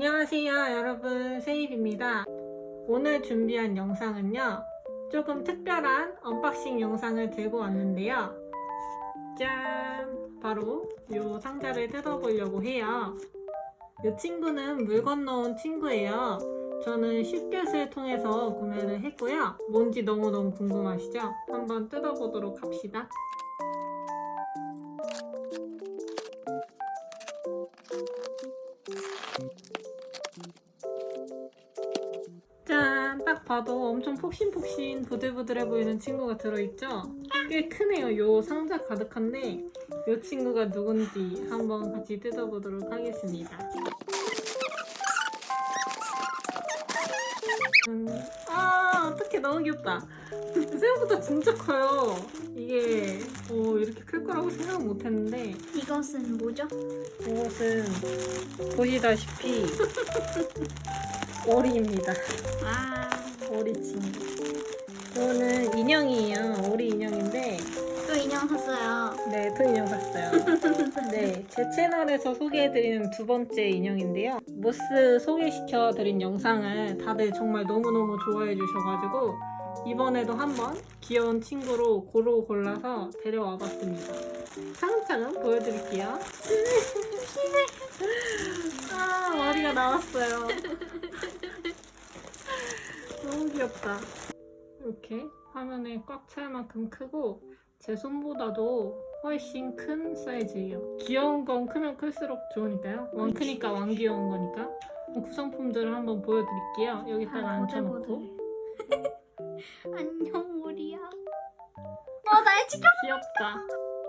안녕하세요 여러분. 세입입니다. 오늘 준비한 영상은요 조금 특별한 언박싱 영상을 들고 왔는데요. 짠! 바로 이 상자를 뜯어보려고 해요. 이 친구는 물 건너온 친구예요. 저는 쉽get을 통해서 구매를 했고요. 뭔지 너무너무 궁금하시죠? 한번 뜯어보도록 합시다 딱 봐도 엄청 폭신폭신 부들부들해 보이는 친구가 들어있죠? 꽤 크네요. 요 상자 가득한데 요 친구가 누군지 한번 같이 뜯어보도록 하겠습니다. 음, 아, 어떡해. 너무 귀엽다. 생각보다 진짜 커요. 이게 어, 이렇게 클 거라고 생각 못 했는데 이것은 뭐죠? 이것은 보시다시피 오리입니다. 아, 오리 친구. 이거는 인형이에요. 오리 인형인데, 또 인형 샀어요. 네, 또 인형 샀어요. 네, 제 채널에서 소개해드리는 두 번째 인형인데요. 모스 소개시켜드린 영상을 다들 정말 너무너무 좋아해 주셔가지고, 이번에도 한번 귀여운 친구로 고루 골라서 데려와 봤습니다. 차근차근 보여드릴게요. 아, 머리가 나왔어요. 너무 귀엽다. 이렇게 화면에 꽉 찰 만큼 크고 제 손보다도 훨씬 큰 사이즈예요. 귀여운 건 크면 클수록 좋으니까요. 왕 크니까 왕 귀여운 거니까. 구성품들을 한번 보여드릴게요. 여기다가 앉혀놓고 안녕, 우리야. 어, 날 지켜. 귀엽다.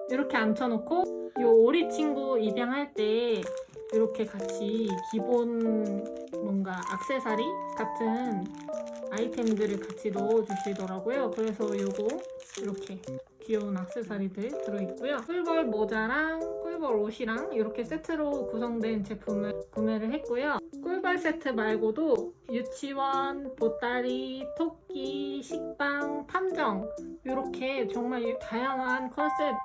이렇게 앉혀놓고 이 오리 친구 입양할 때 이렇게 같이 기본 뭔가 악세사리 같은 아이템들을 같이 넣어주시더라고요. 그래서 요거 이렇게 귀여운 악세사리들 들어있고요. 꿀벌 모자랑 꿀벌 옷이랑 이렇게 세트로 구성된 제품을 구매를 했고요. 꿀벌 세트 말고도 유치원, 보따리, 토끼, 식빵, 탐정 이렇게 정말 다양한 컨셉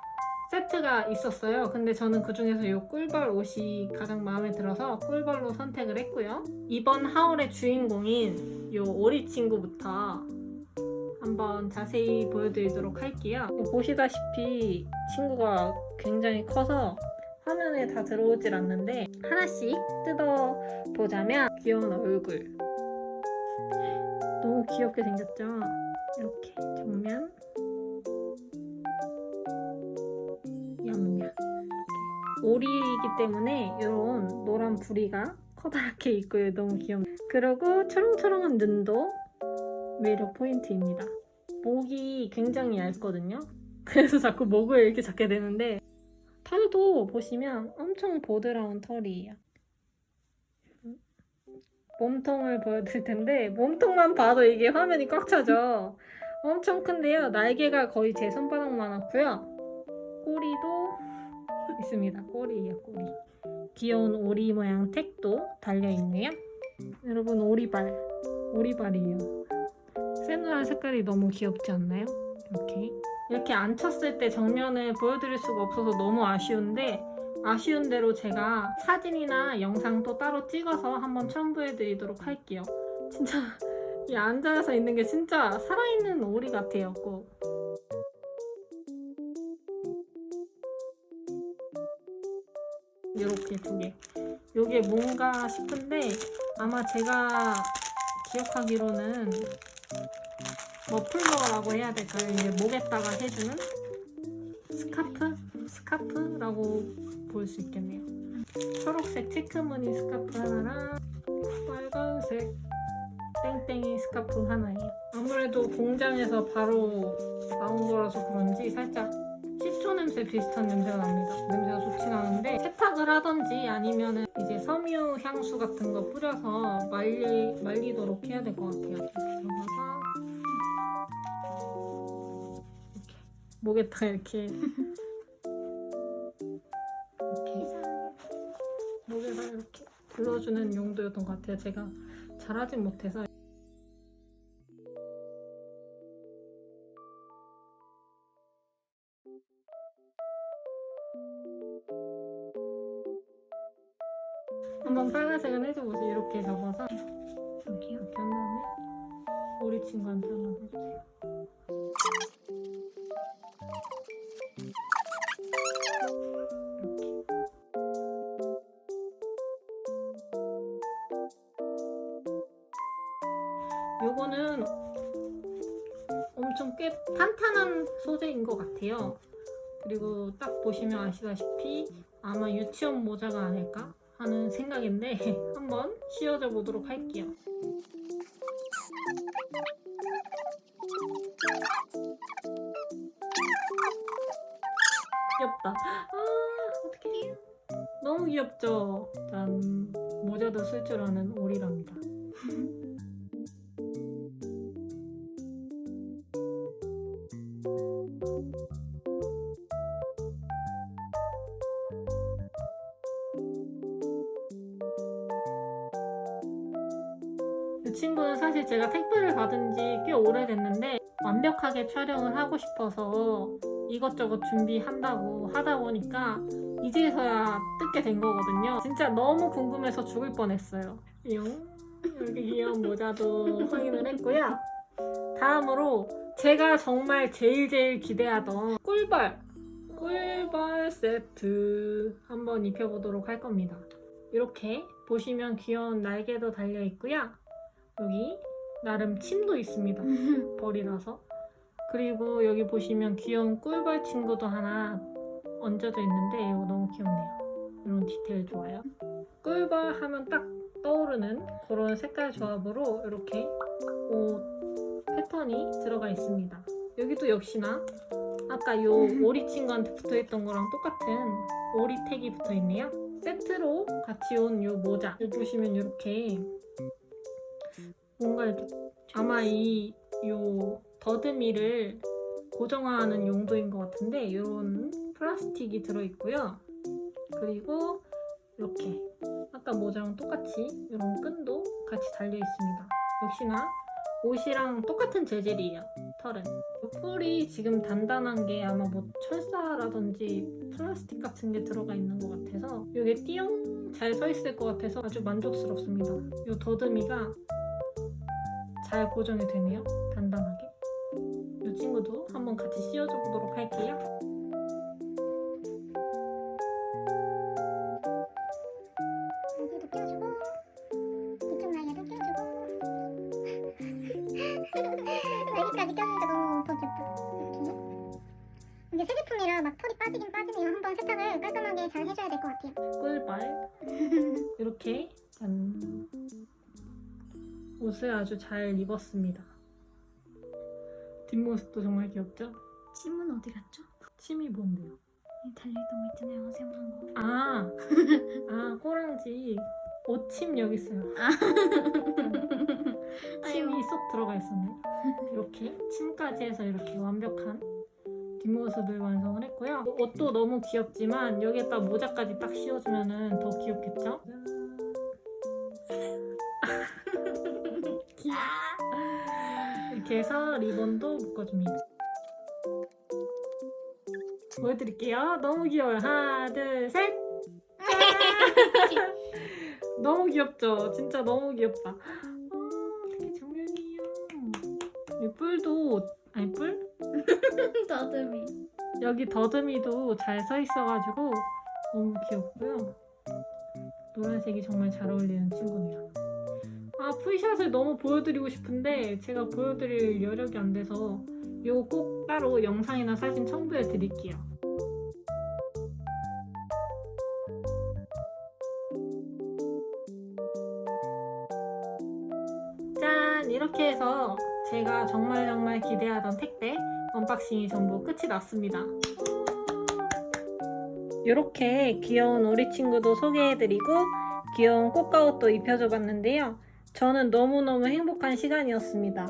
세트가 있었어요. 근데 저는 그 중에서 이 꿀벌 옷이 가장 마음에 들어서 꿀벌로 선택을 했고요. 이번 하울의 주인공인 이 오리 친구부터 한번 자세히 보여드리도록 할게요. 보시다시피 친구가 굉장히 커서 화면에 다 들어오질 않는데 하나씩 뜯어 보자면 귀여운 얼굴 너무 귀엽게 생겼죠? 이렇게 정면 오리이기 때문에 이런 노란 부리가 커다랗게 있고요. 너무 귀엽네. 그리고 초롱초롱한 눈도 매력 포인트입니다. 목이 굉장히 얇거든요. 그래서 자꾸 목을 이렇게 잡게 되는데 털도 보시면 엄청 보드라운 털이에요. 몸통을 보여드릴 텐데 몸통만 봐도 이게 화면이 꽉 차죠. 엄청 큰데요. 날개가 거의 제 손바닥만 하고요. 꼬리도 있습니다. 꼬리예요, 꼬리. 귀여운 오리 모양 택도 달려 있네요. 여러분, 오리발. 오리발이에요. 새노란 색깔이 너무 귀엽지 않나요? 이렇게. 이렇게 앉혔을 때 정면을 보여드릴 수가 없어서 너무 아쉬운데, 아쉬운 대로 제가 사진이나 영상 또 따로 찍어서 한번 첨부해드리도록 할게요. 진짜, 이 앉아서 있는 게 진짜 살아있는 오리 같아요, 꼭. 이렇게 두 개. 요게 뭔가 싶은데 아마 제가 기억하기로는 머플러라고 해야 될까요? 이제 목에다가 해주는 스카프? 스카프라고 볼 수 있겠네요. 초록색 체크무늬 스카프 하나랑 빨간색 땡땡이 스카프 하나예요. 아무래도 공장에서 바로 나온 거라서 그런지 살짝 식초 냄새 비슷한 냄새가 납니다. 냄새 세탁을 하던지 아니면은 이제 섬유 향수 같은 거 뿌려서 말리 말리도록 해야 될 것 같아요. 이렇게 목에다가 이렇게 이렇게 목에다 이렇게 불러주는 용도였던 것 같아요. 제가 잘하진 못해서 우리 친구한테 한번 해주세요. 요거는 엄청 꽤 탄탄한 소재인 것 같아요. 그리고 딱 보시면 아시다시피 아마 유치원 모자가 아닐까 하는 생각인데 한번 씌워줘 보도록 할게요. 귀엽다. 아, 어떡해. 너무 귀엽죠? 난 모자도 쓸 줄 아는 오리랍니다. 제가 택배를 받은 지 꽤 오래됐는데 완벽하게 촬영을 하고 싶어서 이것저것 준비한다고 하다 보니까 이제서야 뜯게 된 거거든요. 진짜 너무 궁금해서 죽을 뻔했어요. 용 여기 귀여운 모자도 확인을 했고요. 다음으로 제가 정말 제일 제일 기대하던 꿀벌 꿀벌 세트 한번 입혀보도록 할 겁니다. 이렇게 보시면 귀여운 날개도 달려 있고요. 여기 나름 침도 있습니다. 벌이라서. 그리고 여기 보시면 귀여운 꿀벌 친구도 하나 얹어져 있는데 이거 너무 귀엽네요. 이런 디테일 좋아요. 꿀벌 하면 딱 떠오르는 그런 색깔 조합으로 이렇게 옷 패턴이 들어가 있습니다. 여기도 역시나 아까 요 오리 친구한테 붙어있던 거랑 똑같은 오리 택이 붙어있네요. 세트로 같이 온 요 모자. 여기 보시면 이렇게 뭔가 이렇게 아마 이 요 더듬이를 고정하는 용도인 것 같은데 이런 플라스틱이 들어있고요. 그리고 이렇게 아까 모자랑 똑같이 이런 끈도 같이 달려 있습니다. 역시나 옷이랑 똑같은 재질이에요. 털은. 이 뿔이 지금 단단한 게 아마 뭐 철사라든지 플라스틱 같은 게 들어가 있는 것 같아서 이게 띠용 잘 서 있을 것 같아서 아주 만족스럽습니다. 이 더듬이가 잘 고정이 되네요. 단단하게. 이 친구도 한번 같이 씌워줘 보도록 할게요. 여기도 껴주고 이쪽 날개도 껴주고 날개까지 껴주니까 너무 더 이렇게 이게 새 제품이라 막 털이 빠지긴 빠지네요 한번 세탁을 깔끔하게 잘 해줘야 될 것 같아요 꿀벌 이렇게 짠. 옷을 아주 잘 입었습니다. 뒷모습도 정말 귀엽죠? 침은 어디 갔죠? 침이 뭔데요? 거 있잖아요. 세모난 거. 아, 아 꼬랑지 옷침 여기 있어요. 침이 쏙 들어가 있었네. 이렇게 침까지 해서 이렇게 완벽한 뒷모습을 완성을 했고요. 옷도 너무 귀엽지만 여기에다 모자까지 딱 씌워주면은 더 귀엽겠죠? 이렇게 해서 리본도 묶어줍니다. 보여드릴게요. 너무 귀여워요. 하나, 둘, 셋! 짠! 너무 귀엽죠? 진짜 너무 귀엽다. 아, 되게 정면이에요. 이 뿔도, 아니 뿔? 더듬이. 여기 더듬이도 잘 서 있어가지고 너무 귀엽고요. 노란색이 정말 잘 어울리는 친구네요. 아, 풀샷을 너무 보여드리고 싶은데 제가 보여드릴 여력이 안 돼서 이거 꼭 따로 영상이나 사진 첨부해 드릴게요. 짠! 이렇게 해서 제가 정말 정말 기대하던 택배 언박싱이 전부 끝이 났습니다. 이렇게 귀여운 우리 친구도 소개해드리고 귀여운 꽃가옷도 입혀줘 봤는데요. 저는 너무너무 행복한 시간이었습니다.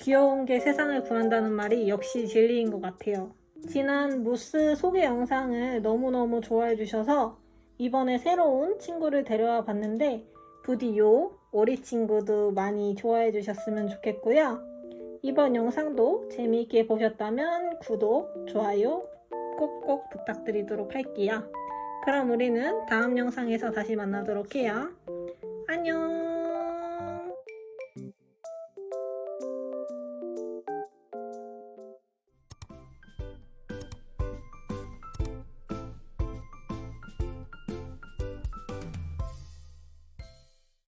귀여운 게 세상을 구한다는 말이 역시 진리인 것 같아요. 지난 무스 소개 영상을 너무너무 좋아해 주셔서 이번에 새로운 친구를 데려와 봤는데 부디 요 오리 친구도 많이 좋아해 주셨으면 좋겠고요. 이번 영상도 재미있게 보셨다면 구독, 좋아요 꼭꼭 부탁드리도록 할게요. 그럼 우리는 다음 영상에서 다시 만나도록 해요. 안녕.